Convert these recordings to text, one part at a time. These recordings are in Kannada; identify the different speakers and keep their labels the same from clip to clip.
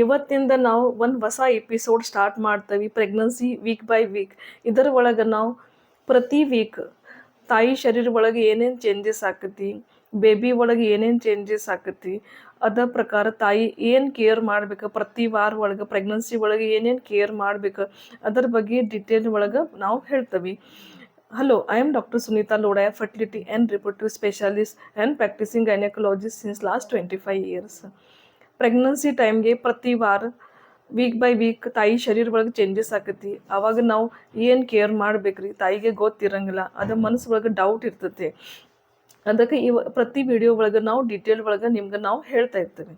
Speaker 1: ಇವತ್ತಿಂದ ನಾವು ಒಂದು ಹೊಸ ಎಪಿಸೋಡ್ ಸ್ಟಾರ್ಟ್ ಮಾಡ್ತೇವೆ ಪ್ರೆಗ್ನೆನ್ಸಿ ವೀಕ್ ಬೈ ವೀಕ್ ಇದರ ಒಳಗೆ ನಾವು ಪ್ರತಿ ವೀಕ್ ತಾಯಿ ಶರೀರ ಒಳಗೆ ಏನೇನು ಚೇಂಜಸ್ ಆಕತಿ ಬೇಬಿ ಒಳಗೆ ಏನೇನು ಚೇಂಜಸ್ ಆಕತಿ ಅದರ ಪ್ರಕಾರ ತಾಯಿ ಏನು ಕೇರ್ ಮಾಡ್ಬೇಕು, ಪ್ರತಿ ವಾರ ಒಳಗೆ ಪ್ರೆಗ್ನೆನ್ಸಿ ಒಳಗೆ ಏನೇನು ಕೇರ್ ಮಾಡ್ಬೇಕು, ಅದರ ಬಗ್ಗೆ ಡಿಟೇಲ್ ಒಳಗೆ ನಾವು ಹೇಳ್ತೇವೆ. Hello I am doctor Sunita Lodaya fertility and reproductive specialist and practising gynaecologist since last twenty five years pregnancy ಟೈಮ್ಗೆ ಪ್ರತಿ ವಾರ ವೀಕ್ ಬೈ ವೀಕ್ ತಾಯಿ ಶರೀರ ಒಳಗೆ ಚೇಂಜಸ್ ಆಕತಿ. ಅವಾಗ ನಾವು ಏನು ಕೇರ್ ಮಾಡ್ಬೇಕ್ರಿ? ತಾಯಿಗೆ ಗೊತ್ತಿರಂಗಿಲ್ಲ. ಅದು ಮನಸ್ಸು ಒಳಗೆ ಡೌಟ್ ಇರ್ತೈತಿ. ಅದಕ್ಕೆ ಇವ ಪ್ರತಿ ವಿಡಿಯೋ ಒಳಗೆ ನಾವು ಡಿಟೇಲ್ ಒಳಗೆ ನಿಮ್ಗೆ ನಾವು ಹೇಳ್ತಾ ಇರ್ತೀವಿ.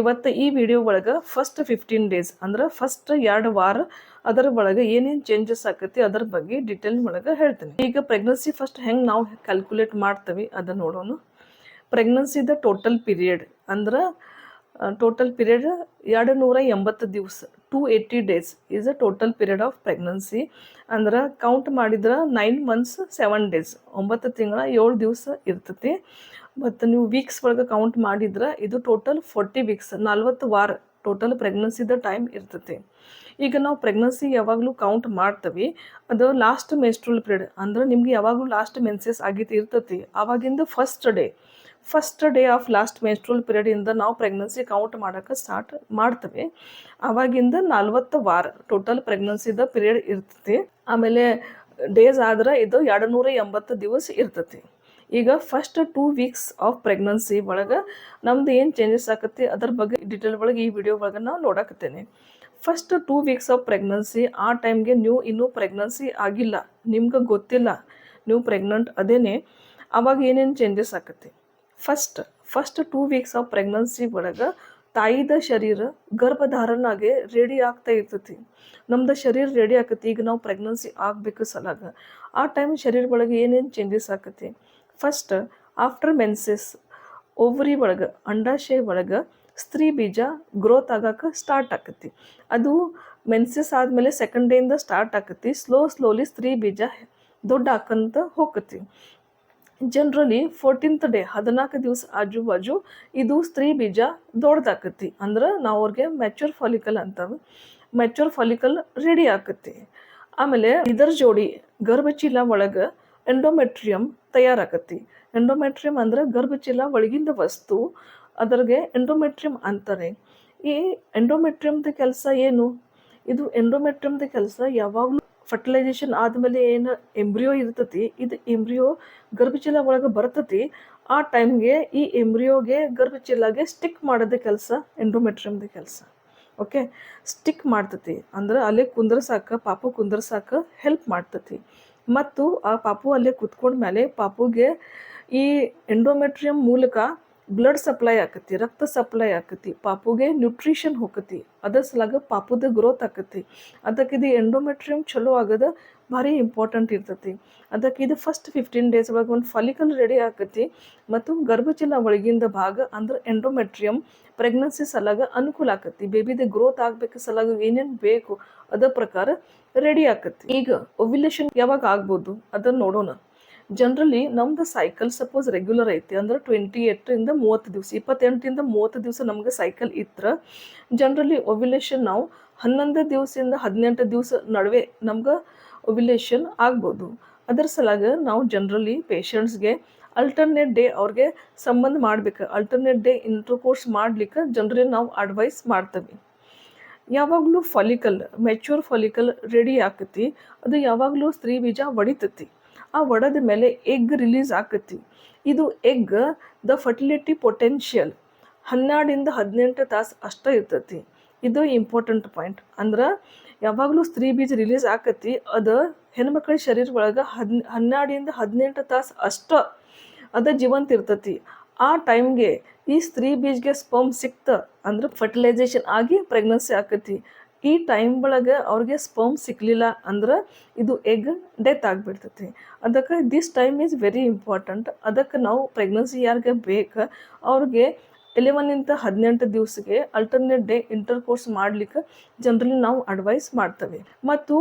Speaker 1: ಇವತ್ತು ಈ ವಿಡಿಯೋ ಒಳಗೆ ಫಸ್ಟ್ ಫಿಫ್ಟೀನ್ ಡೇಸ್ ಅಂದ್ರೆ ಫಸ್ಟ್ ಎರಡು ವಾರ ಅದರ ಒಳಗೆ ಏನೇನು ಚೇಂಜಸ್ ಆಕತಿ ಅದರ ಬಗ್ಗೆ ಡಿಟೇಲ್ ಒಳಗೆ ಹೇಳ್ತೀನಿ. ಈಗ ಪ್ರೆಗ್ನೆನ್ಸಿ ಫಸ್ಟ್ ಹೆಂಗೆ ನಾವು ಕ್ಯಾಲ್ಕುಲೇಟ್ ಮಾಡ್ತೀವಿ ಅದನ್ನು ನೋಡೋಣ. ಪ್ರೆಗ್ನೆನ್ಸಿದ ಟೋಟಲ್ ಪೀರಿಯಡ್ ಅಂದ್ರೆ ಟೋಟಲ್ ಪೀರಿಯಡ್ ಎರಡು ನೂರ ಎಂಬತ್ತು ದಿವಸ two eighty days is a total period of pregnancy ಅಂದ್ರೆ ಕೌಂಟ್ ಮಾಡಿದ್ರೆ ನೈನ್ ಮಂತ್ಸ್ ಸೆವೆನ್ ಡೇಸ್ ಒಂಬತ್ತು ತಿಂಗಳ ಏಳು ದಿವಸ ಇರ್ತೈತಿ. ಮತ್ತು ನೀವು ವೀಕ್ಸ್ ಒಳಗೆ ಕೌಂಟ್ ಮಾಡಿದ್ರೆ ಇದು ಟೋಟಲ್ ಫೋರ್ಟಿ ವೀಕ್ಸ್ ನಲ್ವತ್ತು ವಾರ ಟೋಟಲ್ ಪ್ರೆಗ್ನೆನ್ಸಿದ ಟೈಮ್ ಇರ್ತೈತಿ. ಈಗ ನಾವು ಪ್ರೆಗ್ನೆನ್ಸಿ ಯಾವಾಗಲೂ ಕೌಂಟ್ ಮಾಡ್ತೀವಿ. ಅದು ಲಾಸ್ಟ್ ಮೆನ್ಸ್ಟ್ರಲ್ ಪೀರಿಯಡ್ ಅಂದ್ರೆ ನಿಮ್ಗೆ ಯಾವಾಗಲೂ ಲಾಸ್ಟ್ ಮೆನ್ಸಸ್ ಆಗಿತ್ತು ಇರ್ತೈತಿ. ಆವಾಗಿಂದ first day first day of last menstrual ಪೀರಿಯಡಿಂದ ನಾವು ಪ್ರೆಗ್ನೆನ್ಸಿ ಕೌಂಟ್ ಮಾಡೋಕ್ಕೆ ಸ್ಟಾರ್ಟ್ ಮಾಡ್ತೇವೆ. ಆವಾಗಿಂದ ನಲ್ವತ್ತು ವಾರ ಟೋಟಲ್ ಪ್ರೆಗ್ನೆನ್ಸಿದ ಪೀರಿಯಡ್ ಇರ್ತೈತಿ. ಆಮೇಲೆ ಡೇಸ್ ಆದ್ರೆ ಇದು ಎರಡು ನೂರ ಎಂಬತ್ತು ದಿವಸ ಇರ್ತೈತಿ. ಈಗ first two weeks of pregnancy ಒಳಗೆ ನಮ್ದು ಏನು ಚೇಂಜಸ್ ಆಕತಿ ಅದ್ರ ಬಗ್ಗೆ ಡಿಟೇಲ್ ಒಳಗೆ ಈ ವಿಡಿಯೋ ಒಳಗೆ ನಾವು ನೋಡಕತ್ತೇನೆ. First two weeks of pregnancy ಆ ಟೈಮ್ಗೆ ನೀವು ಇನ್ನೂ ಪ್ರೆಗ್ನೆನ್ಸಿ ಆಗಿಲ್ಲ. ನಿಮ್ಗೆ ಗೊತ್ತಿಲ್ಲ. ನೀವು ಪ್ರೆಗ್ನೆಂಟ್ ಅದೇನೆ. ಅವಾಗ ಏನೇನು ಚೇಂಜಸ್ ಆಕತಿ first first two weeks of pregnancy ಒಳಗೆ ತಾಯಿದ ಶರೀರ ಗರ್ಭಧಾರಣಾಗೆ ರೆಡಿ ಆಗ್ತಾ ಇರ್ತೈತಿ. ನಮ್ದು ಶರೀರ ರೆಡಿ ಆಕತಿ, ಈಗ ನಾವು ಪ್ರೆಗ್ನೆನ್ಸಿ ಆಗಬೇಕು ಸಲಾಗ. ಆ ಟೈಮ್ ಶರೀರ ಒಳಗೆ ಏನೇನು ಚೇಂಜಸ್ ಆಕತಿ? ಫಸ್ಟ್ ಆಫ್ಟರ್ ಮೆನ್ಸಸ್ ಓವರಿ ಒಳಗೆ, ಅಂಡಾಶಯ ಒಳಗೆ ಸ್ತ್ರೀ ಬೀಜ ಗ್ರೋತ್ ಆಗಕ್ಕೆ ಸ್ಟಾರ್ಟ್ ಆಕತಿ. ಅದು ಮೆನ್ಸಸ್ ಆದಮೇಲೆ ಸೆಕೆಂಡ್ ಡೇಯಿಂದ ಸ್ಟಾರ್ಟ್ ಆಕತಿ. ಸ್ಲೋ ಸ್ಲೋಲಿ ಸ್ತ್ರೀ ಬೀಜ ದೊಡ್ಡ ಹಾಕಂತ. ಹೋಗತಿ ಜನರಲಿ ಫೋರ್ಟೀನ್ತ್ ಡೇ ಹದಿನಾಲ್ಕು ದಿವಸ ಆಜು ಬಾಜು ಇದು ಸ್ತ್ರೀ ಬೀಜ ದೊಡ್ಡದಾಕತಿ ಅಂದ್ರೆ ನಾವು ಅವ್ರಿಗೆ ಮೆಚೂರ್ ಫಾಲಿಕಲ್ ಅಂತವೆ. ಮೆಚೂರ್ ಫಾಲಿಕಲ್ ರೆಡಿ ಆಕತಿ ಆಮೇಲೆ ಇದರ ಜೋಡಿ ಗರ್ಭಚೀಲ ಒಳಗೆ ಎಂಡೋಮೆಟ್ರಿಯಂ ತಯಾರಾಕತಿ ಎಂಡೋಮೆಟ್ರಿಯಂ ಅಂದ್ರೆ ಗರ್ಭಚೀಲ ಒಳಗಿಂದ ವಸ್ತು, ಅದರ್ಗೆ ಎಂಡೋಮೆಟ್ರಿಯಂ ಅಂತಾರೆ. ಈ ಎಂಡೋಮೆಟ್ರಿಯಮ್ದ ಕೆಲಸ ಏನು? ಇದು ಎಂಡೋಮೆಟ್ರಿಯಮ್ದ ಕೆಲಸ ಯಾವಾಗಲೂ ಫರ್ಟಿಲೈಸೇಷನ್ ಆದಮೇಲೆ ಏನು ಎಂಬ್ರಿಯೋ ಇರ್ತತಿ, ಇದು ಎಂಬ್ರಿಯೋ ಗರ್ಭಚೀಲ ಒಳಗೆ ಬರ್ತತಿ, ಆ ಟೈಮ್ಗೆ ಈ ಎಂಬ್ರಿಯೋಗೆ ಗರ್ಭಚೀಲಾಗೆ ಸ್ಟಿಕ್ ಮಾಡೋದೇ ಕೆಲಸ ಎಂಡೋಮೆಟ್ರಿಯಮ್ದ ಕೆಲಸ. ಓಕೆ ಸ್ಟಿಕ್ ಮಾಡ್ತತಿ. ಅಂದ್ರೆ ಅಲ್ಲೇ ಕುಂದ್ರಸಾಕ, ಪಾಪು ಕುಂದ್ರಸಾಕ ಹೆಲ್ಪ್ ಮಾಡ್ತತಿ. ಮತ್ತು ಆ ಪಾಪು ಅಲ್ಲೇ ಕುತ್ಕೊಂಡ ಮೇಲೆ ಪಾಪುಗೆ ಈ ಎಂಡೋಮೆಟ್ರಿಯಮ್ ಮೂಲಕ ಬ್ಲಡ್ ಸಪ್ಲೈ ಆಕತಿ, ರಕ್ತ ಸಪ್ಲೈ ಆಕತಿ, ಪಾಪುಗೆ ನ್ಯೂಟ್ರಿಷನ್ ಹೋಗತಿ ಅದ್ರ ಸಲಾಗ ಪಾಪುದ ಗ್ರೋತ್ ಆಕತಿ. ಅದಕ್ಕೆ ಇದು ಎಂಡೋಮೆಟ್ರಿಯಮ್ ಚಲೋ ಆಗೋದು ಭಾರಿ ಇಂಪಾರ್ಟೆಂಟ್ ಇರ್ತೈತಿ. ಅದಕ್ಕೆ ಇದು ಫಸ್ಟ್ ಫಿಫ್ಟೀನ್ ಡೇಸ್ ಒಳಗೆ ಒಂದು ಫಲಿಕಲ್ ರೆಡಿ ಆಕತಿ ಮತ್ತು ಗರ್ಭಚೀಲ ಒಳಗಿಂದ ಭಾಗ ಅಂದ್ರೆ ಎಂಡೋಮೆಟ್ರಿಯಮ್ ಪ್ರೆಗ್ನೆನ್ಸಿ ಸಲಾಗ ಅನುಕೂಲ ಆಕತಿ. ಬೇಬಿದ ಗ್ರೋತ್ ಆಗಬೇಕು ಸಲಾಗ ಏನೇನು ಬೇಕು ಅದ ಪ್ರಕಾರ ರೆಡಿ ಆಕತಿ. ಈಗ ಒವ್ಯುಲೇಷನ್ ಯಾವಾಗ ಆಗ್ಬೋದು ಅದನ್ನ ನೋಡೋಣ. ಜನರಲಿ ನಮ್ದು ಸೈಕಲ್ ಸಪೋಸ್ ರೆಗ್ಯುಲರ್ ಐತಿ ಅಂದ್ರೆ ಟ್ವೆಂಟಿ ಎಂಟರಿಂದ ಮೂವತ್ತು ದಿವಸ, ಇಪ್ಪತ್ತೆಂಟರಿಂದ ಮೂವತ್ತು ದಿವಸ ನಮ್ಗೆ ಸೈಕಲ್ ಇತ್ರ. ಜನರಲಿ ಒವ್ಯುಲೇಷನ್ ನಾವು ಹನ್ನೊಂದು ದಿವಸದಿಂದ ಹದಿನೆಂಟು ದಿವಸ ನಡುವೆ ನಮ್ಗೆ ಒವ್ಯುಲೇಷನ್ ಆಗ್ಬೋದು. ಅದರ ಸಲಾಗ ನಾವು ಜನರಲಿ ಪೇಷಂಟ್ಸ್ಗೆ ಅಲ್ಟರ್ನೇಟ್ ಡೇ ಅವ್ರಿಗೆ ಸಂಬಂಧ ಮಾಡ್ಬೇಕು. ಅಲ್ಟರ್ನೇಟ್ ಡೇ ಇಂಟ್ರೋಕೋರ್ಸ್ ಮಾಡ್ಲಿಕ್ಕೆ ಜನರಲಿ ನಾವು ಅಡ್ವೈಸ್ ಮಾಡ್ತೇವೆ. ಯಾವಾಗಲೂ ಫಲಿಕಲ್ ಮೆಚ್ಯೂರ್ ಫಲಿಕಲ್ ರೆಡಿ ಆಕತಿ. ಅದು ಯಾವಾಗಲೂ ಸ್ತ್ರೀ ಬೀಜ ಒಡಿತತಿ. ಆ ಒಡೆದ ಮೇಲೆ ಎಗ್ ರಿಲೀಸ್ ಆಕತಿ. ಇದು ಎಗ್ ದ ಫರ್ಟಿಲಿಟಿ ಪೊಟೆನ್ಷಿಯಲ್ ಹನ್ನೆರಡರಿಂದ ಹದಿನೆಂಟು ತಾಸು ಅಷ್ಟೇ ಇರ್ತೈತಿ. ಇದು ಇಂಪಾರ್ಟೆಂಟ್ ಪಾಯಿಂಟ್ ಅಂದ್ರೆ ಯಾವಾಗಲೂ ಸ್ತ್ರೀ ಬೀಜ ರಿಲೀಸ್ ಆಕತಿ, ಅದು ಹೆಣ್ಮಕ್ಳ ಶರೀರ ಒಳಗೆ ಹದ್, ಹನ್ನೆರಡರಿಂದ ಹದಿನೆಂಟು ತಾಸು ಅಷ್ಟ ಅದು ಜೀವಂತ ಇರ್ತತಿ. ಆ ಟೈಮ್ಗೆ ಈ ಸ್ತ್ರೀ ಬೀಜ್ಗೆ ಸ್ಪಮ್ ಸಿಕ್ತ ಅಂದ್ರೆ ಫರ್ಟಿಲೈಸೇಷನ್ ಆಗಿ ಪ್ರೆಗ್ನೆನ್ಸಿ ಆಕತಿ. ಈ ಟೈಮ್ ಒಳಗೆ ಅವ್ರಿಗೆ ಸ್ಪರ್ಮ್ ಸಿಕ್ಕಲಿಲ್ಲ ಅಂದ್ರೆ ಇದು ಎಗ್ ಡೆತ್ ಆಗಿಬಿಡ್ತೈತಿ. ಅದಕ್ಕೆ this time is very important ಅದಕ್ಕೆ ನಾವು ಪ್ರೆಗ್ನೆನ್ಸಿ ಯಾರಿಗೆ ಬೇಕು, ಅವ್ರಿಗೆ ಎಲೆವನ್ನಿಂದ ಹದಿನೆಂಟು ದಿವಸಕ್ಕೆ ಅಲ್ಟರ್ನೇಟ್ ಡೇ ಇಂಟರ್ ಕೋರ್ಸ್ ಮಾಡ್ಲಿಕ್ಕೆ ಜನರಲಿ ನಾವು ಅಡ್ವೈಸ್ ಮಾಡ್ತೇವೆ. ಮತ್ತು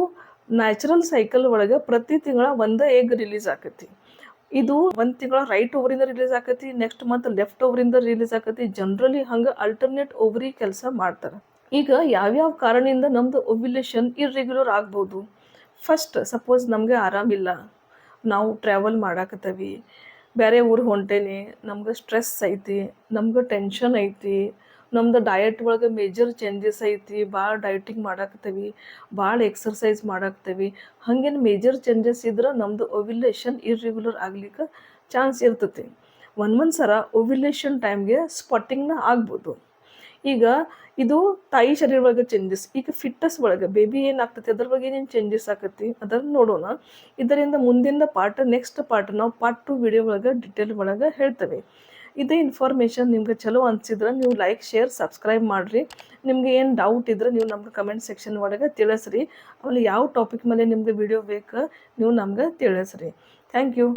Speaker 1: ನ್ಯಾಚುರಲ್ ಸೈಕಲ್ ಒಳಗೆ ಪ್ರತಿ ತಿಂಗಳ ಒಂದು ಎಗ್ ರಿಲೀಸ್ ಆಕತಿ. ಇದು ಒಂದು ತಿಂಗಳ ರೈಟ್ ಓವರಿಂದ ರಿಲೀಸ್ ಆಕತಿ ನೆಕ್ಸ್ಟ್ ಮಂತ್ ಲೆಫ್ಟ್ ಓವರಿಂದ ರಿಲೀಸ್ ಆಕತಿ. ಜನರಲಿ ಹಂಗೆ ಅಲ್ಟರ್ನೇಟ್ ಓವರಿ ಕೆಲಸ ಮಾಡ್ತಾರೆ. ಈಗ ಯಾವ್ಯಾವ ಕಾರಣದಿಂದ ನಮ್ಮದು ಒವ್ಯುಲೇಷನ್ ಇರ್ರೆಗ್ಯುಲರ್ ಆಗ್ಬೋದು? ಫಸ್ಟ್ ಸಪೋಸ್ ನಮಗೆ ಆರಾಮಿಲ್ಲ ನಾವು ಟ್ರಾವೆಲ್ ಮಾಡಾಕತ್ತೀವಿ. ಬೇರೆ ಊರು ಹೊಂಟೇನಿ. ನಮ್ಗೆ ಸ್ಟ್ರೆಸ್ ಐತಿ. ನಮ್ಗೆ ಟೆನ್ಷನ್ ಐತಿ. ನಮ್ದು ಡಯಟ್ ಒಳಗೆ ಮೇಜರ್ ಚೇಂಜಸ್ ಐತಿ. ಭಾಳ ಡಯಟಿಂಗ್ ಮಾಡಾಕತ್ತೀವಿ. ಭಾಳ ಎಕ್ಸರ್ಸೈಸ್ ಮಾಡಾಕ್ತೀವಿ ಹಾಗೇನು ಮೇಜರ್ ಚೇಂಜಸ್ ಇದ್ರೆ ನಮ್ಮದು ಒವ್ಯುಲೇಷನ್ ಇರ್ರೆಗ್ಯುಲರ್ ಆಗ್ಲಿಕ್ಕೆ ಚಾನ್ಸ್ ಇರ್ತೈತಿ. ಒಂದೊಂದು ಸಲ ಒವ್ಯುಲೇಷನ್ ಟೈಮ್ಗೆ ಸ್ಪಾಟಿಂಗ್ನ ಆಗ್ಬೋದು. ಈಗ ಇದು ತಾಯಿ ಶರೀರ ಒಳಗೆ ಚೇಂಜಸ್ ಈಗ ಫಿಟ್ನೆಸ್ ಒಳಗೆ ಬೇಬಿ ಏನಾಗ್ತೈತಿ, ಅದ್ರ ಬಗ್ಗೆ ಏನೇನು ಚೇಂಜಸ್ ಆಕತಿ ಅದನ್ನು ನೋಡೋಣ. ಇದರಿಂದ ಮುಂದಿನ ಪಾರ್ಟ್ ನೆಕ್ಸ್ಟ್ ಪಾರ್ಟ್ ನಾವು ಪಾರ್ಟ್ ಟು ವಿಡಿಯೋ ಒಳಗೆ ಡಿಟೇಲ್ ಒಳಗೆ ಹೇಳ್ತೇವೆ. ಇದೇ ಇನ್ಫಾರ್ಮೇಷನ್ ನಿಮ್ಗೆ ಚಲೋ ಅನ್ಸಿದ್ರೆ ನೀವು ಲೈಕ್ ಶೇರ್ ಸಬ್ಸ್ಕ್ರೈಬ್ ಮಾಡಿರಿ. ನಿಮ್ಗೆ ಏನು ಡೌಟ್ ಇದ್ರೆ ನೀವು ನಮ್ಗೆ ಕಮೆಂಟ್ ಸೆಕ್ಷನ್ ಒಳಗೆ ತಿಳಿಸ್ರಿ. ಆಮೇಲೆ ಯಾವ ಟಾಪಿಕ್ ಮೇಲೆ ನಿಮ್ಗೆ ವಿಡಿಯೋ ಬೇಕು, ನೀವು ನಮ್ಗೆ ತಿಳಿಸ್ರಿ. Thank you